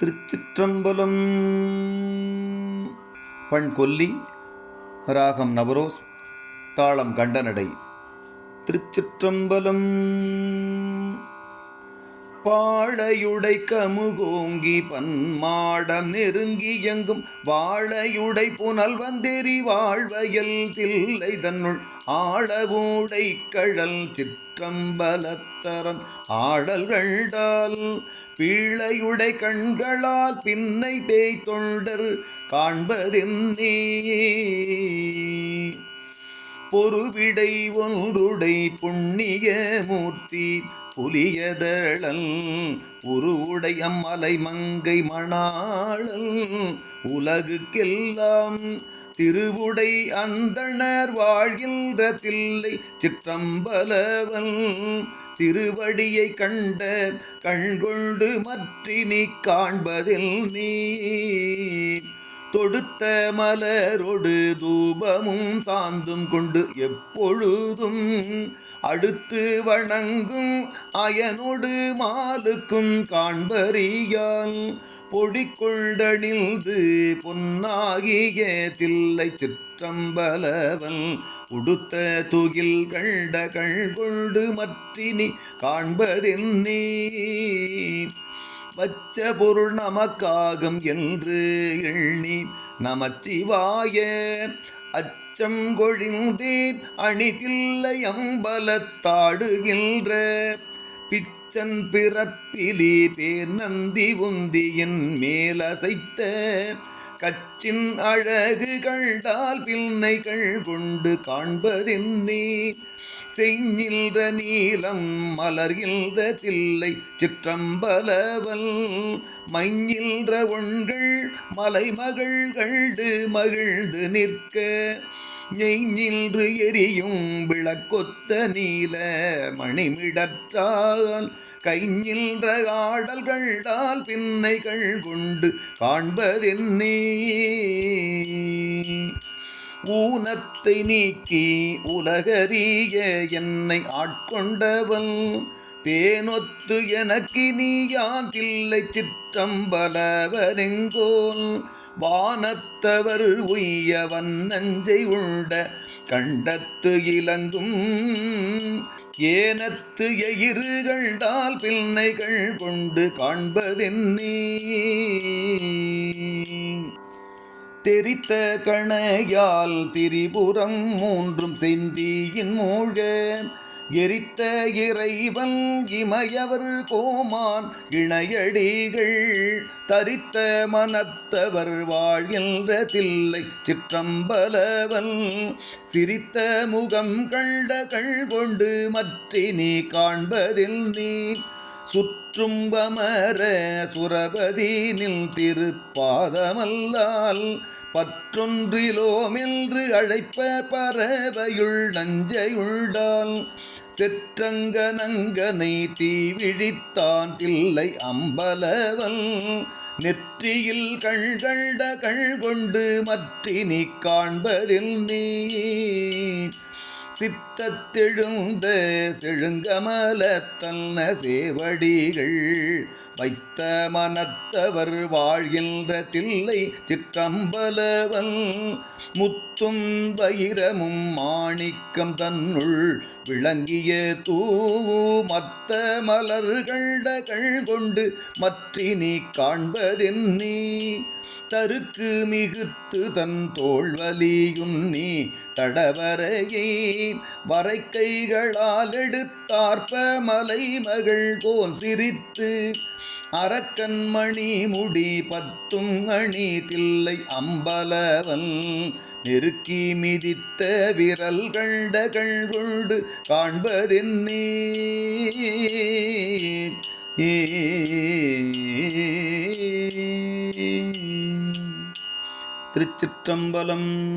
திருச்சிற்றம்பலம். பண் கொல்லி ராகம் நவரோஸ் தாளம் கண்டனடை. திருச்சிற்றம்பலம். பாழையுடை கமுகோங்கி பன்மாடம் நெருங்கி எங்கும். வாழையுடை புனல் வந்தெறி வாழ்வயல் தில்லை தன்னுள். ஆழவூடை கழல் சிற்றம்பலத்தரன். ஆடல்கள்டால் பீழையுடை கண்களால் பின்னை பேய் தொண்டர் காண்பதென்னே பொறுவிடை ஒன்றுடை புண்ணிய மூர்த்தி புலியதழல் உருவுடை மலை மங்கை மணாளல் உலகுக்கெல்லாம் திருவுடை அந்தனர் வாழ்கின்ற தில்லை சிற்றம்பலவன் திருவடியை கண்ட கண்கொண்டு மற்றினி காண்பதில் நீ தொடுத்த மலரொடு தூபமும் சாந்தும் கொண்டு எப்பொழுதும் அடுத்து வணங்கும் அயனொடு மாலுக்கும் காண்பறியான். பொடிக்கொண்டணிந்து பொன்னாகிய தில்லை சிற்றம்பலவன் உடுத்த துகில் கண்ட கண்கொண்டு மற்றினி காண்பதென்னே? வச்ச பொருள் நமக்காகும் என்று எண்ணி நமச்சிவாய அச்சம் கொழிந்தேன் அணிதில்லை அம்பலத்தாடுகின்ற பிச்சன் பிறப்பிலே பேர் நந்தி உந்தியின் மேலசைத்த கச்சின் அழகு கண்டால் பின்னைகள் கொண்டு காண்பதின்னே. செஞ்சில்ற நீலம் மலர்கின்ற தில்லை சிற்றம்பலவல் மைஞ்சில்ற ஒண்கள் மலைமகள் கண்டு மகிழ்ந்து நிற்க. நெய்ஞ்சின்று எரியும் விளக்கொத்த நீல மணிமிடற்றால். கைஞ்சில்ற ஆடல்களால் பின்னைகள் கொண்டு காண்பதென்னே. ஊனத்தை நீக்கி உலகறிய என்னை ஆட்கொண்டவள். தேனொத்து எனக்கு நீ யான் தில்லை சிற்றம்பலவரெங்கோல் வானத்தவர் உய்யவன் நஞ்சை உண்ட கண்டத்து இலங்கும் ஏனத்து எயிறுகண்டால் பிள்ளைகள் கொண்டு காண்பதென்னே தெரித்த கணையால் திரிபுரம் மூன்றும் செந்தியின் மூழ்க எரித்த இறைவன் இமையவர் கோமான் இணையடிகள் தரித்த மனத்தவர் வாழ்கின்ற தில்லை சிற்றம்பலவன். சிரித்த முகம் கண்ட கள் கொண்டு மற்றினி காண்பதில் நீ. சுற்றும் அமர சுரபதீனில் திருப்பாதமல்லால் பற்றொன்றிலோமென்று அழைப்ப பறவையுள் நஞ்சையுள்ளால் செற்றங்க நங்கனை தீவிழித்தான் பிள்ளை அம்பலவல் நெற்றியில் கண்கண்ட கண் கொண்டு நீ காண்பதில் நீ. சித்தத்தெழுந்த செழுங்கமல தன்ன சேவடிகள் வைத்த மனத்தவர் வாழ்கின்ற தில்லை சிற்றம்பலவன். முத்தும் வைரமும் மாணிக்கம் தன்னுள் விளங்கிய தூ மத்த மலர்கள்ட கள் கொண்டு மற்றினி காண்பதென்னீ தருக்கு மிகுத்து தன் தோல்வலியும் நீ தடவரையை வரைக்கைகளால் எடுத்தார்ப்ப மலை மகள் போல் சிரித்து அரக்கன்மணி முடி பத்தும் அணி தில்லை அம்பலவன். நெருக்கி மிதித்த விரல் கண்ட கண்கொண்டு காண்பதென்னே? திருச்சிற்றம்பலம்